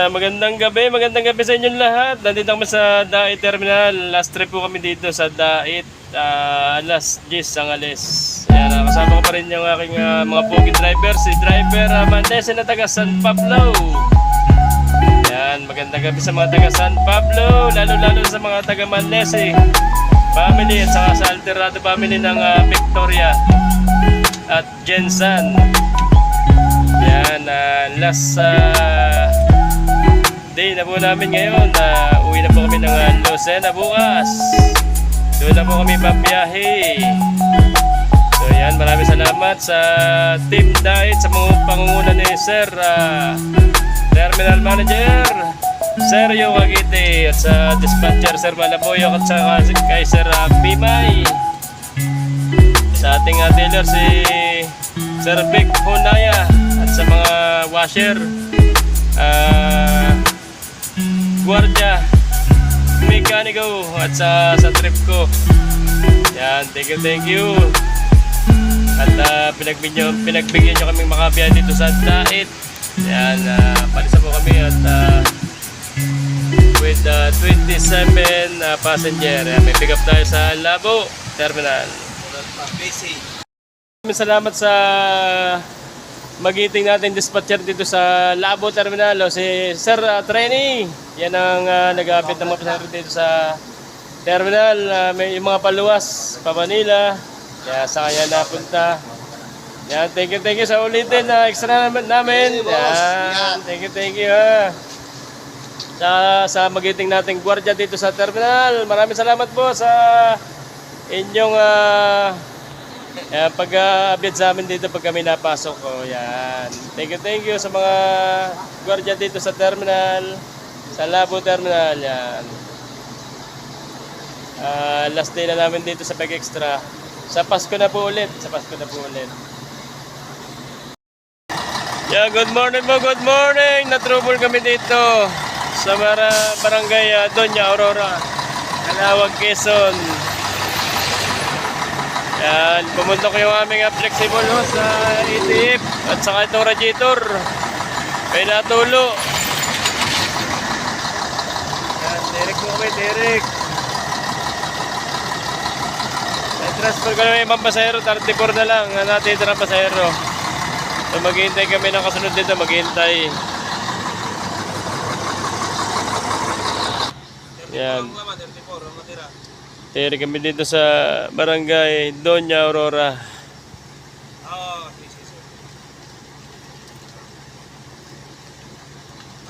Ah, Magandang gabi, magandang gabi sa inyong lahat. Nandito kami sa Dait Terminal. Last trip po kami dito sa Dait. ah, alas 10 ang alis. Ayan, ah, kasama ko pa rin yung aking ah, mga puging driver. Si driver uh, Mandese na taga San Pablo. Ayan, magandang gabi sa mga taga San Pablo. Lalo-lalo sa mga taga Mandese family at saka sa Alterado family ng ah, Victoria at Jensen. Yan, ah, last ah, day na po namin ngayon. na uwi na po kami ng uh, Lucena bukas. Doon na po kami pabiyahe. So yan, maraming salamat sa Team Diet, sa mga pangunguna ni Sir ah, Terminal Manager, Sergio Cagite, at sa Dispatcher Sir Malaboyo, at sa kay Sir ah, Pimay. Sa ating uh, dealer si Sir Vic Hunaya at sa mga washer, ah, gwardiya, mekaniko at sa, sa trip ko. Yan, thank you, thank you. At uh, pinagbigyan, pinagbigyan nyo kaming makabiyahe dito sa Dait. Yan, uh, palisa po kami at ah, with uh, 27 uh, passenger. Yan, may pick up tayo sa Labo Terminal. Maraming salamat sa magiting natin dispatcher dito sa Labo Terminal. O, si Sir uh, Trenny, yan ang uh, nag-aapit ng mga pasahero dito sa terminal. Uh, may yung mga paluwas, pa Manila. Kaya sa kanya napunta. Yan, thank you, thank you sa ulitin na extra naman namin. Yan, thank you, thank you ha. Sa, sa magiting nating gwardiya dito sa terminal. Maraming salamat po sa inyong ah, yan, pag-abid sa amin dito pag kami napasok ko. Yan. Thank you, thank you sa mga gwardiya dito sa terminal. Sa Labo Terminal. Yan. Ah, last day na namin dito sa Peg Extra. Sa Pasko na po ulit. Sa Pasko na po ulit. Yeah, good morning po, good morning. Na-trouble kami dito sa Barangay ah, Doña Aurora, Alawag, Quezon. Yan, pumunta ko yung aming flexible hose sa ETF at saka itong radiator. May natulo. Yan, Derek mo kami, Derek. transfer ko na yung ibang pasahero, 34 na lang ang natitira ng pasahero. So maghihintay kami ng kasunod dito, maghihintay. Yan. Tiri kami dito sa barangay Doña Aurora.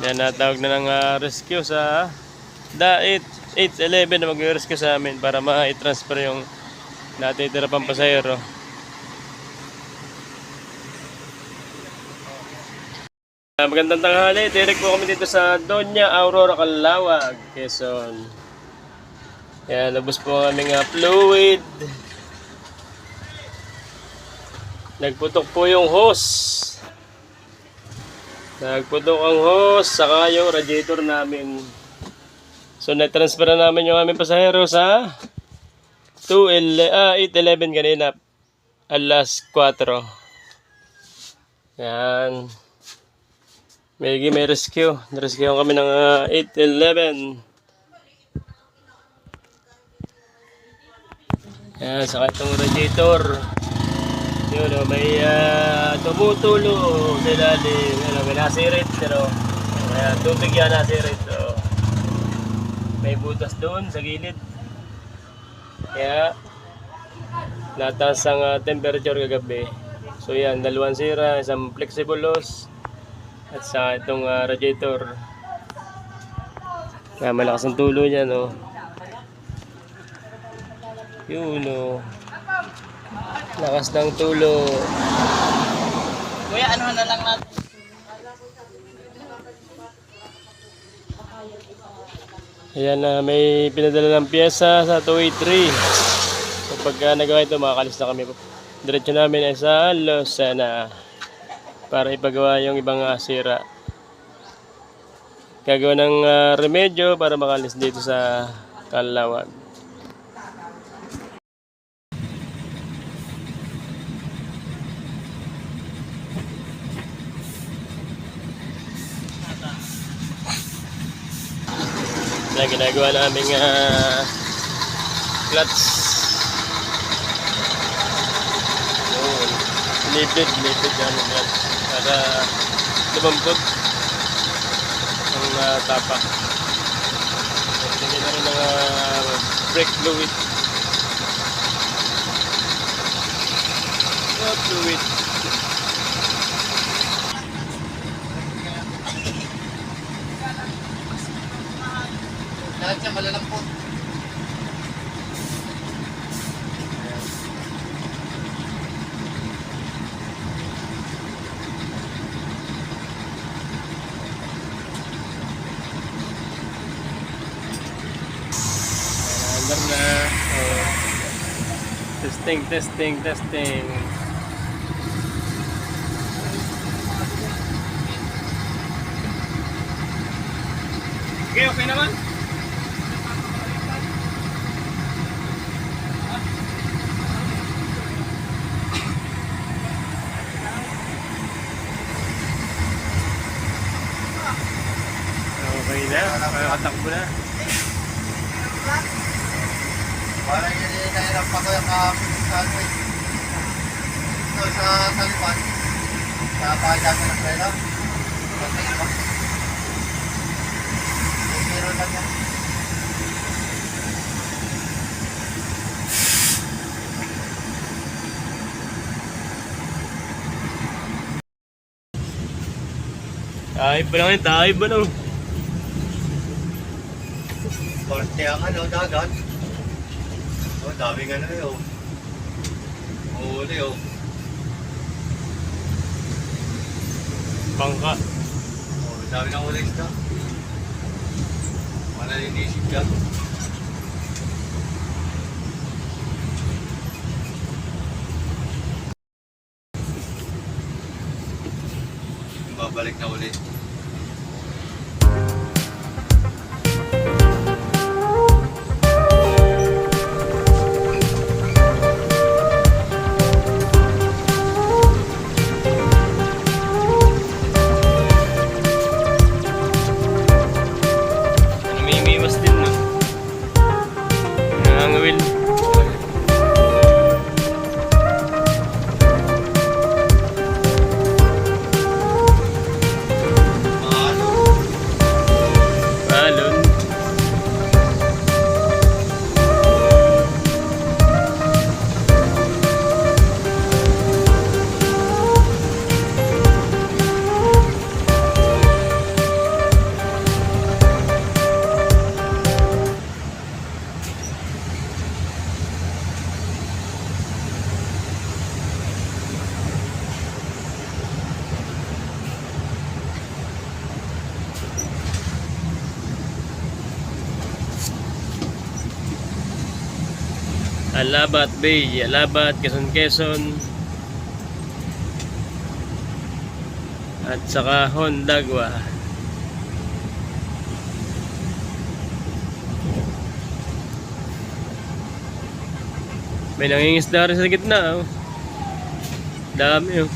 Yan, natawag na ng ah, rescue sa Dait 811 na mag-rescue sa amin para ma-transfer yung natitira pang pasahero. Ah, Magandang tanghali, direct po kami dito sa Doña Aurora Calawag, Quezon. Yan, nabos po ang aming ah, fluid. Nagputok po yung hose. Nagputok ang hose, saka yung radiator namin. So, na-transfer na namin yung aming pasahero sa 2, ah, 811 kanina. Alas 4. Yan. May, may rescue. Rescue kami ng ah, 811. Yan, saka itong radiator. Yun, oh, may uh, tumutulo sa ilalim. Ano, may nasirit, pero uh, tubig yan nasirit. So, may butas doon sa gilid. Kaya, nataas ang ah, temperature kagabi. So yan, dalawang sira, isang flexible hose, at sa itong ah, radiator. Kaya malakas ang tulo niya, no? Yun, no? Lakas ng tulo. Kuya, ano na lang natin? Ayan na, may pinadala ng pyesa sa 283. So pagka nagawa ito, makakalis na kami. Diretso namin ay sa Lucena para ipagawa yung ibang ah, sira. Gagawa ng ah, remedyo para makalis dito sa Kalawag. Na ginagawa naming uh, clutch. Yun. Lipid, lipid ang clutch. Para lumambot ang uh, tapak. Tingnan na rin ng uh, brake fluid. Oh, fluid. Malalampot. Andar na. Oh. Testing, testing, testing. Okay, okay naman. Okay na, makakatakbo na. Parang yun yung nahirap pa ko yung kahapon. Ito sa talipan. Pahadya ko ng ba? Zero lang yan. Tayo ba lang yun? Tayo ba lang? Korte ang ano, dagat. Oh, daming ano yun. Uli oh. Bangka. Oh, dami ng uli isda. Manalinisip ka. Babalik na ulit. Alabat Bay, Alabat, Quezon Quezon. At saka Hondagwa. May nangingisda rin sa gitna. Oh. Dami oh.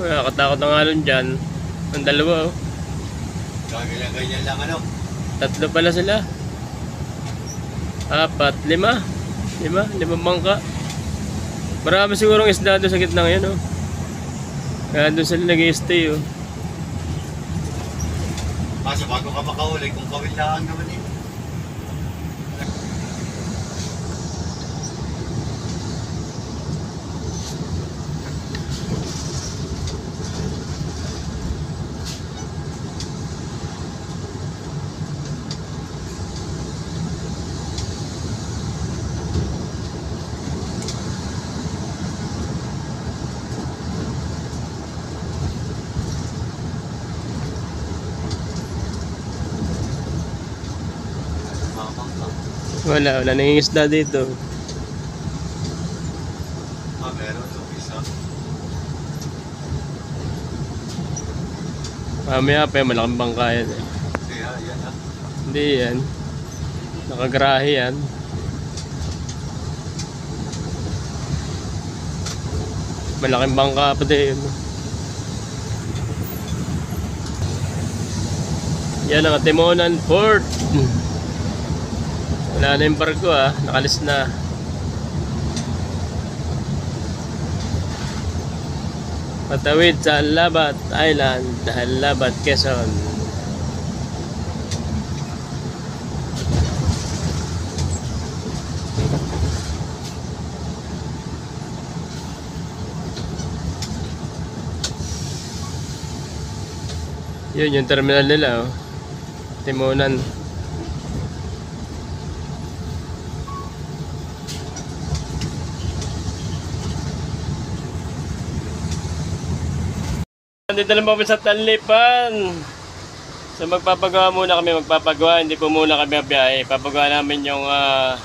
Nakakatakot ng alon dyan. Ang dalawa oh. Gaganyan-ganyan lang, ano. Tatlo pala sila. Apat, lima. Lima, limang bangka. Marami sigurong isda doon sa gitna ngayon, oh. Kaya doon sila nag-stay, oh. Kaso bago ka makahuli, kung kawin lang naman eh. Wala, wala nang isda dito. Ah, meron to isa. Mamaya pa, malaking bangka yan eh. Siya, ah, yan ah. Hindi yan. Nakagrahe yan. Malaking bangka pa din. Yan ang Timonan Port. Wala na yung barko ah. Nakalis na. Patawid sa Labat Island dahil Labat Quezon. Yun yung terminal nila oh. Timonan. Nandito lang sa Tanlipan. So magpapagawa muna kami, magpapagawa, hindi po muna kami biyahe. Papagawa namin yung ah,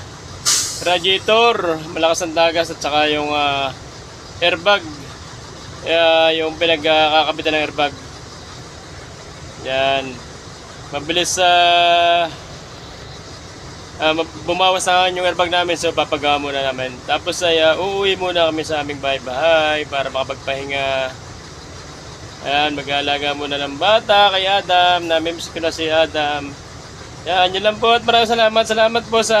radiator, malakas ang dagas at saka yung ah, airbag. Kaya yung pinagkakabitan ng airbag. Yan. Mabilis sa ah, mab- bumawas na yung airbag namin so papagawa muna namin. Tapos ay ah, uuwi muna kami sa aming bahay-bahay para makapagpahinga. Ayan, mag-aalaga muna ng bata kay Adam. Namimiss ko na si Adam. Yan, yun lang po at maraming salamat. Salamat po sa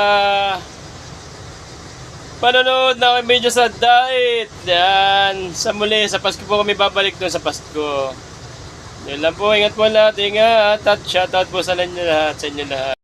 panonood ng video sa Dait. Yan, sa muli, sa Pasko po kami babalik doon sa Pasko. Yun lang po, ingat po lahat, ingat at shoutout po sa inyo lahat, sa inyo lahat.